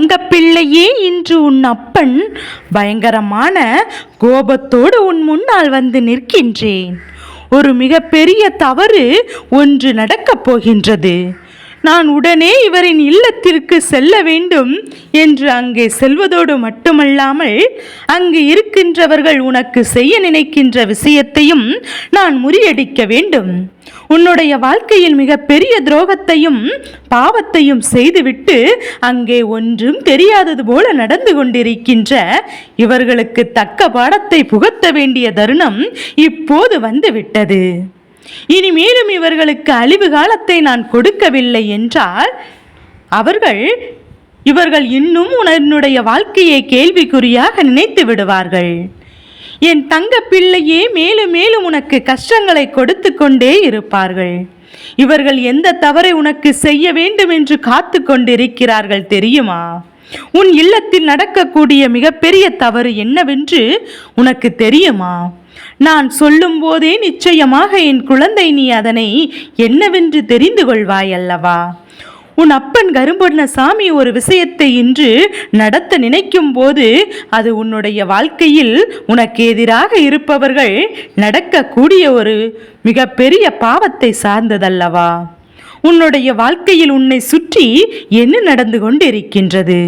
இந்த பிள்ளையே இன்று உன் அப்பன் பயங்கரமான கோபத்தோடு உன் முன்னால் வந்து நிற்கின்றேன். ஒரு மிகப்பெரிய தவறு ஒன்று நடக்கப் போகின்றது. நான் உடனே இவரின் இல்லத்திற்கு செல்ல வேண்டும் என்று அங்கே செல்வதோடு மட்டுமல்லாமல் அங்கு இருக்கின்றவர்கள் உனக்கு செய்ய நினைக்கின்ற விஷயத்தையும் நான் முறியடிக்க வேண்டும். உன்னுடைய வாழ்க்கையில் மிகப்பெரிய துரோகத்தையும் பாவத்தையும் செய்துவிட்டு அங்கே ஒன்றும் தெரியாதது போல நடந்து கொண்டிருக்கின்ற இவர்களுக்கு தக்க பாடத்தை புகத்த வேண்டிய தருணம் இப்போது வந்துவிட்டது. இனி மேலும் இவர்களுக்கு அழிவு காலத்தை நான் கொடுக்கவில்லை என்றால் அவர்கள் இவர்கள் இன்னும் உன்னுடைய வாழ்க்கையை கேள்விக்குறியாக நினைத்து விடுவார்கள். என் தங்க பிள்ளையே மேலும் மேலும் உனக்கு கஷ்டங்களை கொடுத்து கொண்டே இருப்பார்கள். இவர்கள் எந்த தவறை உனக்கு செய்ய வேண்டும் என்று காத்து கொண்டிருக்கிறார்கள் தெரியுமா? உன் இல்லத்தில் நடக்கக்கூடிய மிகப்பெரிய தவறு என்னவென்று உனக்கு தெரியுமா? நான் சொல்லும் போதே நிச்சயமாக என் குழந்தை நீ அதனை என்னவென்று தெரிந்து கொள்வாய் அல்லவா? உன் அப்பன் கரும்பொன்னசாமி ஒரு விஷயத்தை இன்று நடத்த நினைக்கும் போது அது உன்னுடைய வாழ்க்கையில் உனக்கு எதிராக இருப்பவர்கள் நடக்கக்கூடிய ஒரு மிகப்பெரிய பாவத்தை சார்ந்ததல்லவா? உன்னுடைய வாழ்க்கையில் உன்னை சுற்றி என்ன நடந்து கொண்டிருக்கின்றது?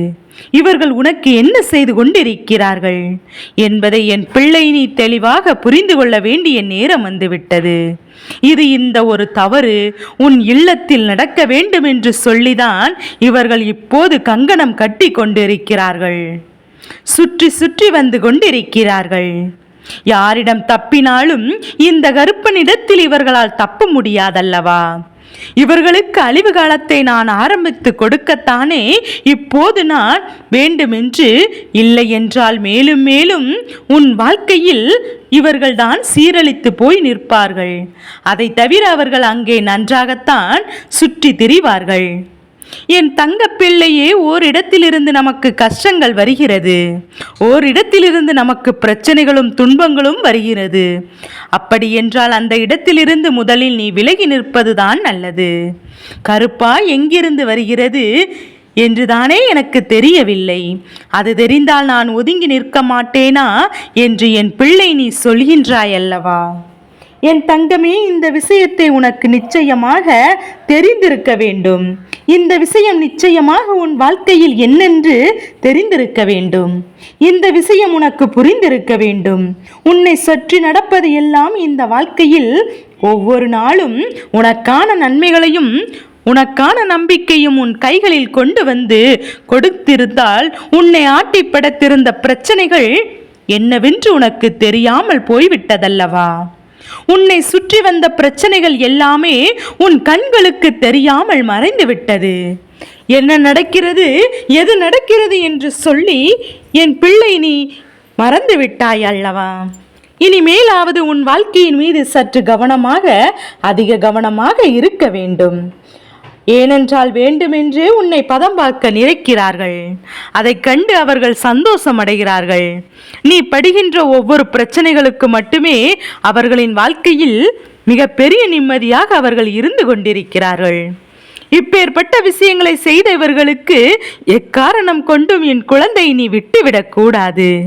இவர்கள் உனக்கு என்ன செய்து கொண்டிருக்கிறார்கள்? என்பதை என் பிள்ளை நீ தெளிவாக புரிந்து கொள்ள வேண்டிய நேரம் வந்துவிட்டது. இது இந்த ஒரு தவறு. உன் இல்லத்தில் நடக்க வேண்டும் என்று சொல்லிதான் இவர்கள் இப்போது கங்கணம் கட்டி கொண்டிருக்கிறார்கள். சுற்றி சுற்றி வந்து கொண்டிருக்கிறார்கள். யாரிடம் தப்பினாலும் இந்த கருப்பனிடத்தில் இவர்களால் தப்ப முடியாதல்லவா? இவர்களுக்கு அழிவு காலத்தை நான் ஆரம்பித்து கொடுக்கத்தானே? இப்போது நான் வேண்டுமென்று இல்லை என்றால் மேலும் மேலும் உன் வாழ்க்கையில் இவர்கள்தான் சீரழித்து போய் நிற்பார்கள். அதை தவிர அவர்கள் அங்கே நன்றாகத்தான் சுற்றி திரிவார்கள். என் தங்க பிள்ளையே ஓரிடத்திலிருந்து நமக்கு கஷ்டங்கள் வருகிறது. ஓரிடத்திலிருந்து நமக்கு பிரச்சனைகளும் துன்பங்களும் வருகிறது. அப்படி என்றால் அந்த இடத்திலிருந்து முதலில் நீ விலகி நிற்பதுதான் நல்லது. கருப்பா எங்கிருந்து வருகிறது என்றுதானே எனக்கு தெரியவில்லை. அது தெரிந்தால் நான் ஒதுங்கி நிற்க மாட்டேனா என்று என் பிள்ளை நீ சொல்கின்றாய் அல்லவா என் தங்கமே இந்த விஷயத்தை உனக்கு நிச்சயமாக தெரிந்திருக்க வேண்டும். இந்த விஷயம் நிச்சயமாக உன் வாழ்க்கையில் என்னென்று தெரிந்திருக்க வேண்டும். இந்த விஷயம் உனக்கு புரிந்திருக்க வேண்டும். உன்னை சுற்றி நடப்பது எல்லாம் இந்த வாழ்க்கையில் ஒவ்வொரு நாளும் உனக்கான நன்மைகளையும் உனக்கான நம்பிக்கையும் உன் கைகளில் கொண்டு வந்து கொடுத்திருந்தால் உன்னை ஆட்டி படைத்திருந்த பிரச்சனைகள் என்னவென்று உனக்கு தெரியாமல் போய்விட்டதல்லவா? உன்னை சுற்றி வந்த பிரச்சனைகள் எல்லாமே உன் கண்களுக்கு தெரியாமல் மறைந்து விட்டது. என்ன நடக்கிறது எது நடக்கிறது என்று சொல்லி என் பிள்ளை நீ மறந்து விட்டாய் அல்லவா? இனிமேலாவது உன் வாழ்க்கையின் மீது சற்று கவனமாக அதிக கவனமாக இருக்க வேண்டும். ஏனென்றால் வேண்டுமென்றே உன்னை பதம் பார்க்க நினைக்கிறார்கள். அதைக் கண்டு அவர்கள் சந்தோஷம் அடைகிறார்கள். நீ படுகின்ற ஒவ்வொரு பிரச்சனைகளுக்கு மட்டுமே அவர்களின் வாழ்க்கையில் மிக பெரிய நிம்மதியாக அவர்கள் இருந்து கொண்டிருக்கிறார்கள். இப்பேற்பட்ட விஷயங்களை செய்த இவர்களுக்கு எக்காரணம் கொண்டும் என் குழந்தை நீ விட்டுவிடக் கூடாது.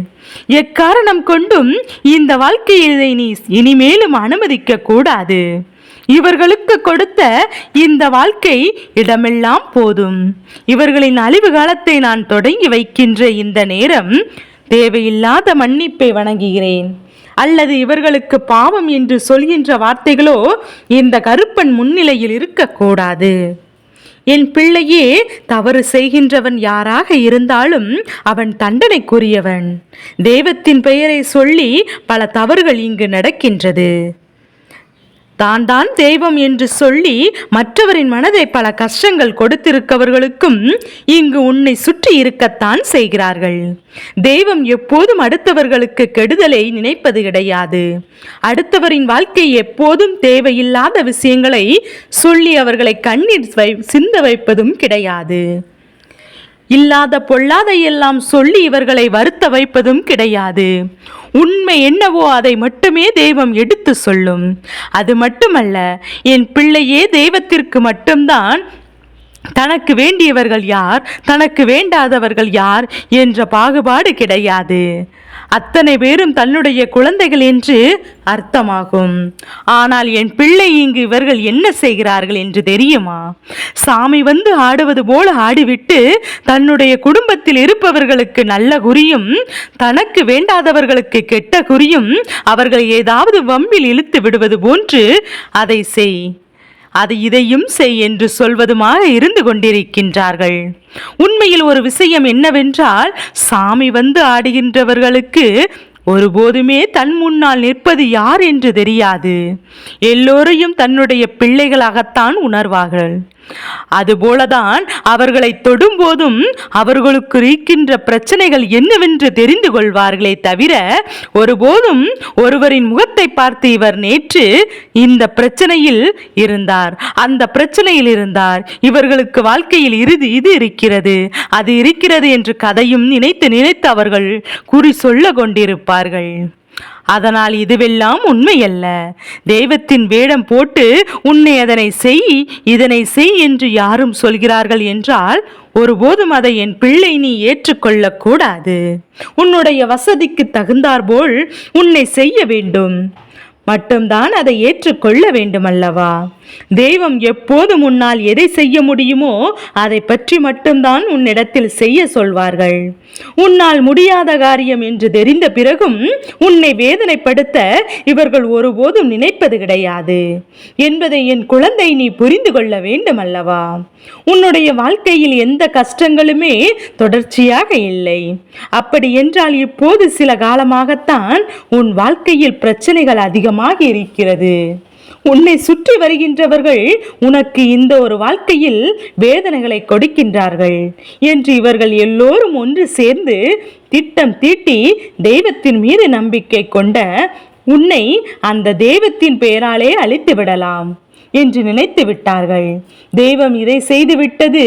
எக்காரணம் கொண்டும் இந்த வாழ்க்கையை நீ இனிமேலும் அனுமதிக்க கூடாது. இவர்களுக்கு கொடுத்த இந்த வாழ்க்கை இடமெல்லாம் போதும். இவர்களின் அழிவு காலத்தை நான் தொடங்கி வைக்கின்ற இந்த நேரம் தேவையில்லாத மன்னிப்பை வணங்குகிறேன். அல்லது இவர்களுக்கு பாவம் என்று சொல்கின்ற வார்த்தைகளோ இந்த கருப்பன் முன்னிலையில் இருக்கக்கூடாது. என் பிள்ளையே தவறு செய்கின்றவன் யாராக இருந்தாலும் அவன் தண்டனைக்குரியவன். தெய்வத்தின் பெயரை சொல்லி பல தவறுகள் இங்கு நடக்கின்றது. தான் தான் தெய்வம் என்று சொல்லி மற்றவரின் மனதை பல கஷ்டங்கள் கொடுத்திருக்கவர்களுக்கும் இங்கு உன்னை சுற்றி இருக்கத்தான் செய்கிறார்கள். தெய்வம் எப்போதும் அடுத்தவர்களுக்கு கெடுதலை நினைப்பது கிடையாது. அடுத்தவரின் வாழ்க்கை எப்போதும் தேவையில்லாத விஷயங்களை சொல்லி அவர்களை கண்ணீர் வை சிந்த வைப்பதும் கிடையாது. இல்லாத பொல்லாதையெல்லாம் எல்லாம் சொல்லி இவர்களை வருத்த வைப்பதும் கிடையாது. உண்மை என்னவோ அதை மட்டுமே தெய்வம் எடுத்து சொல்லும். அது மட்டுமல்ல என் பிள்ளையே தெய்வத்திற்கு மட்டும்தான். தனக்கு வேண்டியவர்கள் யார்? தனக்கு வேண்டாதவர்கள் யார்? என்ற பாகுபாடு கிடையாது. அத்தனை பேரும் தன்னுடைய குழந்தைகள் என்று அர்த்தமாகும். ஆனால் என் பிள்ளை இங்கு இவர்கள் என்ன செய்கிறார்கள் என்று தெரியுமா? சாமி வந்து ஆடுவது போல ஆடிவிட்டு தன்னுடைய குடும்பத்தில் இருப்பவர்களுக்கு நல்ல குறியும் தனக்கு வேண்டாதவர்களுக்கு கெட்ட குறியும் அவர்கள் ஏதாவது வம்பில் இழுத்து விடுவது போன்று அதை செய். அது இதையும் செய் என்று சொல்வதுமாக இருந்து கொண்டிருக்கின்றார்கள். உண்மையில் ஒரு விஷயம் என்னவென்றால் சாமி வந்து ஆடுகின்றவர்களுக்கு ஒருபோதுமே தன் முன்னால் நிற்பது யார் என்று தெரியாது. எல்லோரையும் தன்னுடைய பிள்ளைகளாகத்தான் உணர்வார்கள். அதுபோலதான் அவர்களை தொடும்போதும் அவர்களுக்கு இருக்கின்ற பிரச்சனைகள் என்னவென்று தெரிந்து கொள்வார்களே தவிர ஒருபோதும் ஒருவரின் முகத்தை பார்த்து இவர் நேற்று இந்த பிரச்சனையில் இருந்தார். அந்த பிரச்சனையில் இருந்தார். இவர்களுக்கு வாழ்க்கையில் இறுதி இது இருக்கிறது. அது இருக்கிறது என்று கதையும் நினைத்து நினைத்து அவர்கள் குறி சொல்ல கொண்டிருப்பார்கள். அதனால் இதுவெல்லாம் உண்மையல்ல. தெய்வத்தின் வேடம் போட்டு உன்னை அதனை செய் இதனை செய் என்று யாரும் சொல்கிறார்கள் என்றால் ஒருபோதும் அதை என் பிள்ளை நீ ஏற்றுக்கொள்ளக்கூடாது. உன்னுடைய வசதிக்கு தகுந்தாற்போல் உன்னை செய்ய வேண்டும். மட்டும்தான் அதை ஏற்றுக்கொள்ள வேண்டுமல்லவா? தெய்வம் எப்போது முன்னால் எதை செய்ய முடியுமோ அதை பற்றி மட்டும்தான் உன்னிடத்தில் செய்ய சொல்வார்கள். உன்னால் முடியாத காரியம் என்று தெரிந்த பிறகும் உன்னை வேதனைப்படுத்த இவர்கள் ஒருபோதும் நினைப்பது கிடையாது. என்பதை என் குழந்தை நீ புரிந்து கொள்ள வேண்டும் அல்லவா உன்னுடைய வாழ்க்கையில் எந்த கஷ்டங்களுமே தொடர்ச்சியாக இல்லை. அப்படி என்றால் இப்போது சில காலமாகத்தான் உன் வாழ்க்கையில் பிரச்சனைகள் அதிகம் அதிகமாக இருக்கிறது உன்னை சுற்றி வருகின்றவர்கள் உனக்கு இந்த ஒரு வாழ்க்கையில் வேதனைகளை கொடுக்கின்றார்கள் என்று இவர்கள் எல்லோரும் ஒன்று சேர்ந்து திட்டம் தீட்டி தெய்வத்தின் மீது நம்பிக்கை கொண்ட உன்னை அந்த தெய்வத்தின் பெயராலே அழித்து விடலாம் என்று நினைத்து விட்டார்கள். தெய்வம் இதை செய்துவிட்டது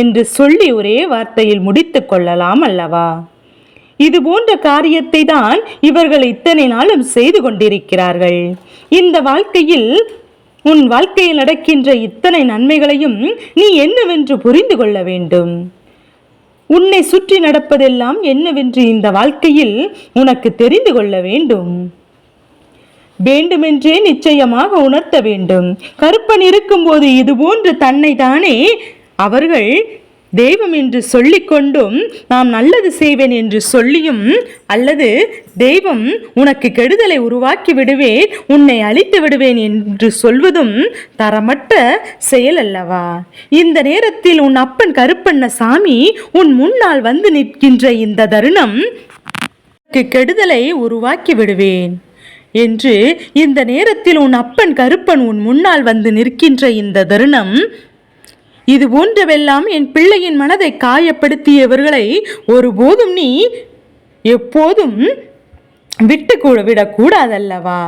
என்று சொல்லி ஒரே வார்த்தையில் முடித்துக் கொள்ளலாம் அல்லவா? இது போன்ற காரியத்தை தான் இவர்கள் இத்தனை நாளும் செய்து கொண்டிருக்கிறார்கள். இந்த வாழ்க்கையில் உன் வாழ்க்கையில் நடக்கின்ற இத்தனை நன்மைகளையும் நீ என்னவென்று புரிந்து கொள்ள வேண்டும். உன்னை சுற்றி நடப்பதெல்லாம் என்னவென்று இந்த வாழ்க்கையில் உனக்கு தெரிந்து கொள்ள வேண்டும். வேண்டுமென்றே நிச்சயமாக உணர்த்த வேண்டும். கருப்பன் இருக்கும்போது இதுபோன்று தன்னை தானே அவர்கள் தெய்வம் என்று சொல்லிக்கொண்டும் நாம் நல்லது செய்வேன் என்று சொல்லியும் அல்லது தெய்வம் உனக்கு கெடுதலை உருவாக்கி விடுவேன் உன்னை அழித்து விடுவேன் என்று சொல்வதும் தரமற்ற செயல் அல்லவா? இந்த நேரத்தில் உன் அப்பன் கருப்பண்ண சாமி உன் முன்னால் வந்து நிற்கின்ற இந்த தருணம் உனக்கு கெடுதலை உருவாக்கி விடுவேன் என்று இந்த நேரத்தில் உன் அப்பன் கருப்பன் உன் முன்னால் வந்து நிற்கின்ற இந்த தருணம் இது போன்றவெல்லாம் என் பிள்ளையின் மனதை காயப்படுத்தியவர்களை ஒருபோதும் நீ எப்போதும் விட்டு கூட விடக்கூடாதல்லவா?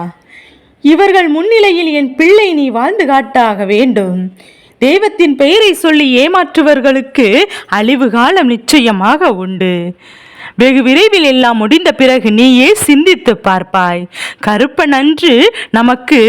இவர்கள் முன்னிலையில் என் பிள்ளை நீ வாழ்ந்து காட்டாக வேண்டும். தெய்வத்தின் பெயரை சொல்லி ஏமாற்றுவர்களுக்கு அழிவு காலம் நிச்சயமாக உண்டு. வெகு விரைவில் எல்லாம் முடிந்த பிறகு நீயே சிந்தித்து பார்ப்பாய். கருப்பன் அன்று நமக்கு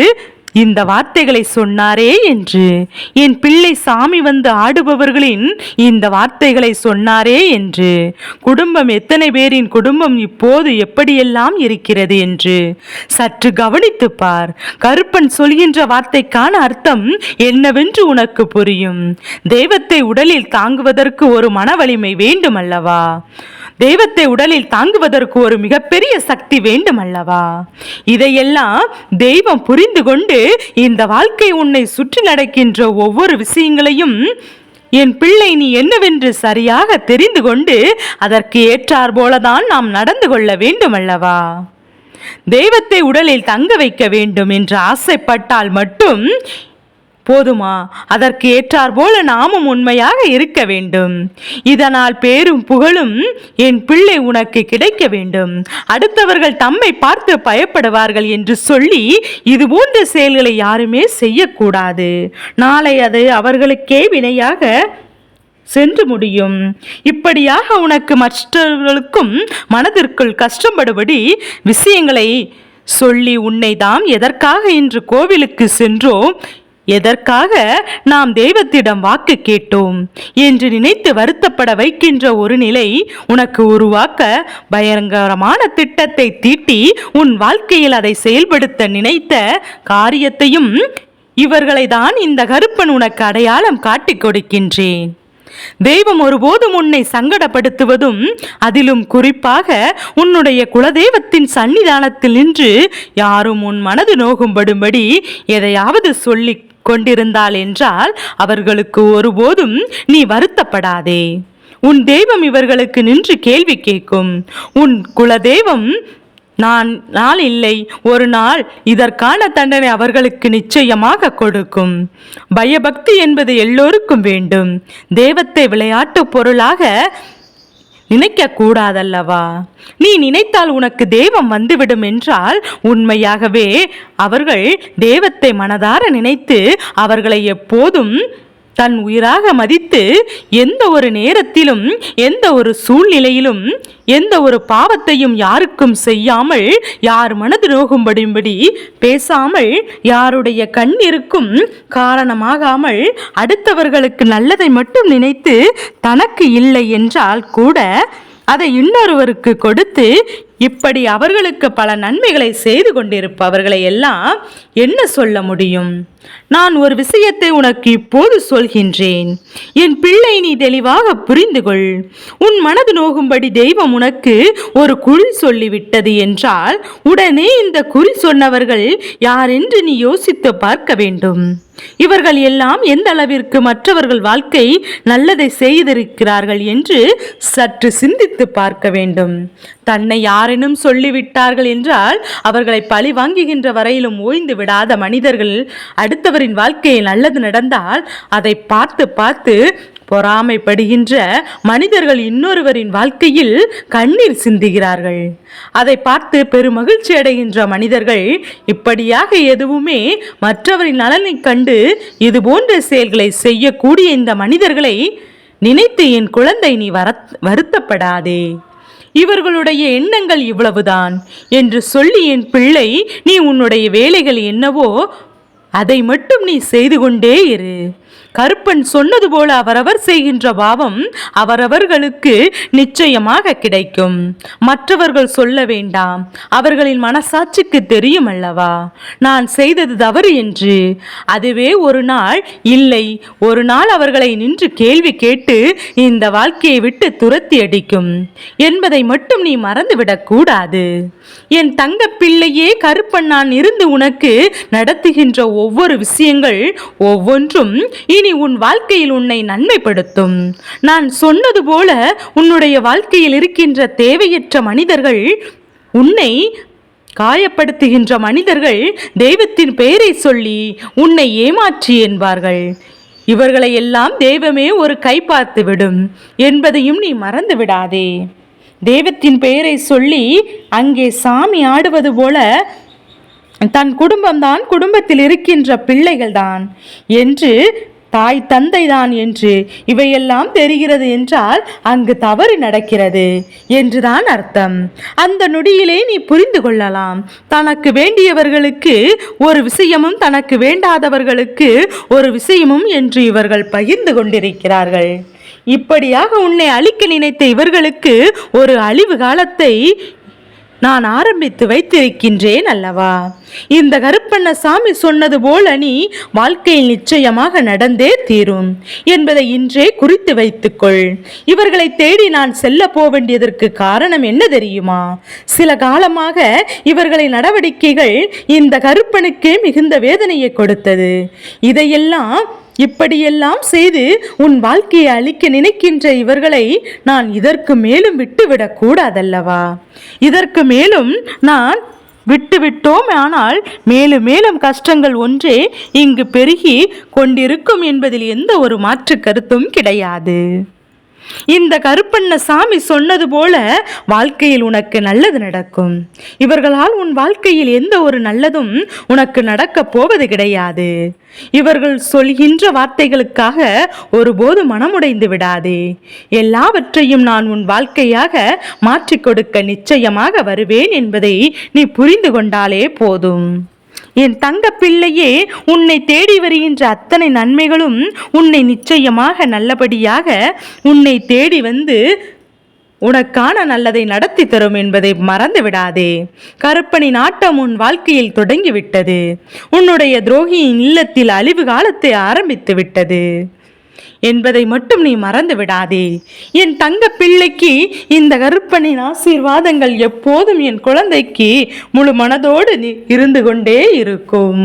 இந்த வார்த்தைகளை சொன்னாரே என்று. என் பிள்ளை சாமி வந்து ஆடுபவர்களின் இந்த வார்த்தைகளை சொன்னாரே என்று. குடும்பம் எத்தனை பேரின் குடும்பம் இப்போது எப்படியெல்லாம் இருக்கிறது என்று. சற்று கவனித்து பார். கருப்பன் சொல்கின்ற வார்த்தைக்கான அர்த்தம் என்னவென்று உனக்கு புரியும். தெய்வத்தை உடலில் தாங்குவதற்கு ஒரு மன வலிமை வேண்டும் அல்லவா தெய்வத்தை உடலில் தாங்குவதற்கு ஒரு மிகப்பெரிய சக்தி வேண்டும் அல்லவா இதையெல்லாம் தெய்வம் புரிந்து கொண்டு இந்த வாழ்க்கை உன்னை சுற்றி நடக்கின்ற ஒவ்வொரு விஷயங்களையும் என் பிள்ளை நீ என்னவென்று சரியாக தெரிந்து கொண்டு அதற்கு ஏற்றார் போலதான் நாம் நடந்து கொள்ள வேண்டும் அல்லவா தெய்வத்தை உடலில் தங்க வைக்க வேண்டும் என்று ஆசைப்பட்டால் மட்டும் போதுமா? அதற்கு ஏற்றார் போல நாமும் உண்மையாக இருக்க வேண்டும். இதனால் பேரும் புகழும் என் பிள்ளை உனக்கு கிடைக்க வேண்டும். அடுத்தவர்கள் தம்மை பார்த்து பயப்படுவார்கள் என்று சொல்லி இது போன்ற செயல்களை யாருமே செய்யக்கூடாது. நாளை அது அவர்களுக்கே வினையாக சென்று முடியும். இப்படியாக உனக்கு மற்றவர்களுக்கும் மனதிற்குள் கஷ்டப்படுபடி விஷயங்களை சொல்லி உன்னை தாம் எதற்காக இன்று கோவிலுக்கு சென்றோம்? எதற்காக நாம் தெய்வத்திடம் வாக்கு கேட்டோம்? என்று நினைத்து வருத்தப்பட வைக்கின்ற ஒரு நிலை உனக்கு உருவாக்க பயங்கரமான திட்டத்தை தீட்டி உன் வாழ்க்கையில் அதை செயல்படுத்த நினைத்த காரியத்தையும் இவர்களை தான் இந்த கருப்பன் உனக்கு அடையாளம் காட்டிக் கொடுக்கின்றேன். தெய்வம் ஒருபோதும் உன்னை சங்கடப்படுத்துவதும் அதிலும் குறிப்பாக உன்னுடைய குலதெய்வத்தின் சன்னிதானத்தில் நின்று யாரும் உன் மனது நோகும்படும்படி எதையாவது சொல்லி கொண்டிருந்தாள் என்றால் அவர்களுக்கு ஒருபோதும் நீ வருத்தப்படாதே. உன் தெய்வம் இவர்களுக்கு நின்று கேள்வி கேட்கும். உன் குலதெய்வம் நான் நாள் இல்லை ஒரு நாள் இதற்கான தண்டனை அவர்களுக்கு நிச்சயமாக கொடுக்கும். பயபக்தி என்பது எல்லோருக்கும் வேண்டும். தெய்வத்தை விளையாட்டு பொருளாக நினைக்க கூடாதல்லவா நீ நினைத்தால் உனக்கு தெய்வம் வந்துவிடும் என்றால் உண்மையாகவே அவர்கள் தெய்வத்தை மனதார நினைத்து அவர்களை எப்போதும் தன் உயிராக மதித்து எந்த ஒரு நேரத்திலும் எந்த ஒரு சூழ்நிலையிலும் எந்த ஒரு பாவத்தையும் யாருக்கும் செய்யாமல் யார் மனது நோகும்படியும்படி பேசாமல் யாருடைய கண்ணிருக்கும் காரணமாகாமல் அடுத்தவர்களுக்கு நல்லதை மட்டும் நினைத்து தனக்கு இல்லை என்றால் கூட அதை இன்னொருவருக்கு கொடுத்து இப்படி அவர்களுக்கு பல நன்மைகளை செய்து கொண்டிருப்பவர்களை எல்லாம் என்ன சொல்ல முடியும்? நான் ஒரு விஷயத்தை உனக்கு இப்போது சொல்கின்றேன். என் பிள்ளை நீ தெளிவாக புரிந்து கொள். உன் மனது நோகும்படி தெய்வம் உனக்கு ஒரு குறி சொல்லிவிட்டது என்றால் உடனே இந்த குறி சொன்னவர்கள் யாரென்று நீ யோசித்து பார்க்க வேண்டும். இவர்கள் எல்லாம் எந்த அளவிற்கு மற்றவர்கள் வாழ்க்கை நல்லதை செய்திருக்கிறார்கள் என்று சற்று சிந்தித்து பார்க்க வேண்டும். தன்னை யாரேனும் சொல்லிவிட்டார்கள் என்றால் அவர்களை பழி வாங்குகின்ற வரையிலும் ஓய்ந்து விடாத மனிதர்கள் அடுத்தவரின் வாழ்க்கையில் நல்லது நடந்தால் அதை பார்த்து பார்த்து பொறாமைப்படுகின்ற மனிதர்கள் இன்னொருவரின் வாழ்க்கையில் கண்ணீர் சிந்துகிறார்கள். அதை பார்த்து பெருமகிழ்ச்சி அடைகின்ற மனிதர்கள் இப்படியாக எதுவுமே மற்றவரின் நலனைக் கண்டு இது போன்ற செயல்களை செய்யக்கூடிய இந்த மனிதர்களை நினைத்து என் குழந்தை நீ வர வருத்தப்படாதே. இவர்களுடைய எண்ணங்கள் இவ்வளவுதான் என்று சொல்லி என் பிள்ளை நீ உன்னுடைய வேலைகள் என்னவோ அதை மட்டும் நீ செய்து கொண்டே இரு. கருப்பன் சொன்னது போல அவரவர் செய்கின்ற பாவம் அவரவர்களுக்கு நிச்சயமாக கிடைக்கும். மற்றவர்கள் சொல்ல வேண்டாம். அவர்களின் மனசாட்சிக்கு தெரியும் அல்லவா? நான் செய்தது தவறு என்று. அதுவே ஒரு நாள் இல்லை. ஒரு நாள் அவர்களை நின்று கேள்வி கேட்டு இந்த வாழ்க்கையை விட்டு துரத்தி அடிக்கும். என்பதை மட்டும் நீ மறந்துவிடக் கூடாது. என் தங்க பிள்ளையே கருப்பன் நான் இருந்து உனக்கு நடத்துகின்ற ஒவ்வொரு விஷயங்கள் ஒவ்வொன்றும் இனி உன் வாழ்க்கையில் உன்னை நன்மைப்படுத்தும். நான் சொன்னது போல உன்னுடைய வாழ்க்கையில் இருக்கின்ற தேவையற்ற மனிதர்கள் உன்னை காயப்படுத்துகின்ற மனிதர்கள் தெய்வத்தின் பெயரை சொல்லி உன்னை ஏமாற்றி என்பார்கள். இவர்களை எல்லாம் தெய்வமே ஒரு கை பார்த்து விடும் என்பதையும் நீ மறந்து விடாதே. தெய்வத்தின் பெயரை சொல்லி அங்கே சாமி ஆடுவது போல தன் குடும்பம்தான் குடும்பத்தில் இருக்கின்ற பிள்ளைகள்தான் என்று தாய் தந்தை தான் என்று இவையெல்லாம் தெரிகிறது என்றால் அங்கு தவறு நடக்கிறது என்றுதான் அர்த்தம். அந்த நொடியிலே நீ புரிந்து கொள்ளலாம். தனக்கு வேண்டியவர்களுக்கு ஒரு விஷயமும் தனக்கு வேண்டாதவர்களுக்கு ஒரு விஷயமும் என்று இவர்கள் பகிர்ந்து கொண்டிருக்கிறார்கள். இப்படியாக உன்னை அழிக்க நினைத்த இவர்களுக்கு ஒரு அழிவு காலத்தை நான் ஆரம்பித்து வைத்திருக்கின்றேன் அல்லவா? இந்த கருப்பண்ணசாமி சொன்னது போல நீ வாழ்க்கையில் நிச்சயமாக நடந்தே தீரும் என்பதை இன்றே குறித்து வைத்துக்கொள். இவர்களை தேடி நான் செல்ல போவேண்டியதற்கு காரணம் என்ன தெரியுமா? சில காலமாக இவர்களின் நடவடிக்கைகள் இந்த கருப்பனுக்கே மிகுந்த வேதனையை கொடுத்தது. இதையெல்லாம் இப்படியெல்லாம் செய்து உன் வாழ்க்கையை அழிக்க நினைக்கின்ற இவர்களை நான் இதற்கு மேலும் விட்டுவிடக் கூடாதல்லவா? இதற்கு மேலும் நான் விட்டுவிட்டோம் ஆனால் மேலும் மேலும் கஷ்டங்கள் ஒன்றே இங்கு பெருகி கொண்டிருக்கும் என்பதில் எந்த ஒரு மாற்று கருத்தும் கிடையாது. இந்த கருப்பண்ண சாமி சொன்னது போல வாழ்க்கையில் உனக்கு நல்லது நடக்கும். இவர்களால் உன் வாழ்க்கையில் எந்த ஒரு நல்லதும் உனக்கு நடக்கப் போவது கிடையாது. இவர்கள் சொல்கின்ற வார்த்தைகளுக்காக ஒருபோது மனமுடைந்து விடாதே. எல்லாவற்றையும் நான் உன் வாழ்க்கையாக மாற்றிக் கொடுக்க நிச்சயமாக வருவேன் என்பதை நீ புரிந்து கொண்டாலே போதும். என் தங்க பிள்ளையே உன்னை தேடி வருகின்ற அத்தனை நன்மைகளும் உன்னை நிச்சயமாக நல்லபடியாக உன்னை தேடி வந்து உனக்கான நல்லதை நடத்தி தரும் என்பதை மறந்து விடாதே. கருப்பணி நாட்டம் உன் வாழ்க்கையில் தொடங்கிவிட்டது உன்னுடைய துரோகியின் இல்லத்தில் அழிவு காலத்தை ஆரம்பித்து விட்டது. என்பதை மட்டும் நீ மறந்து விடாதே. என் தங்க பிள்ளைக்கு இந்த கருப்பனின் ஆசீர்வாதங்கள் எப்போதும் என் குழந்தைக்கு முழு மனதோடு நீ இருந்து கொண்டே இருக்கும்.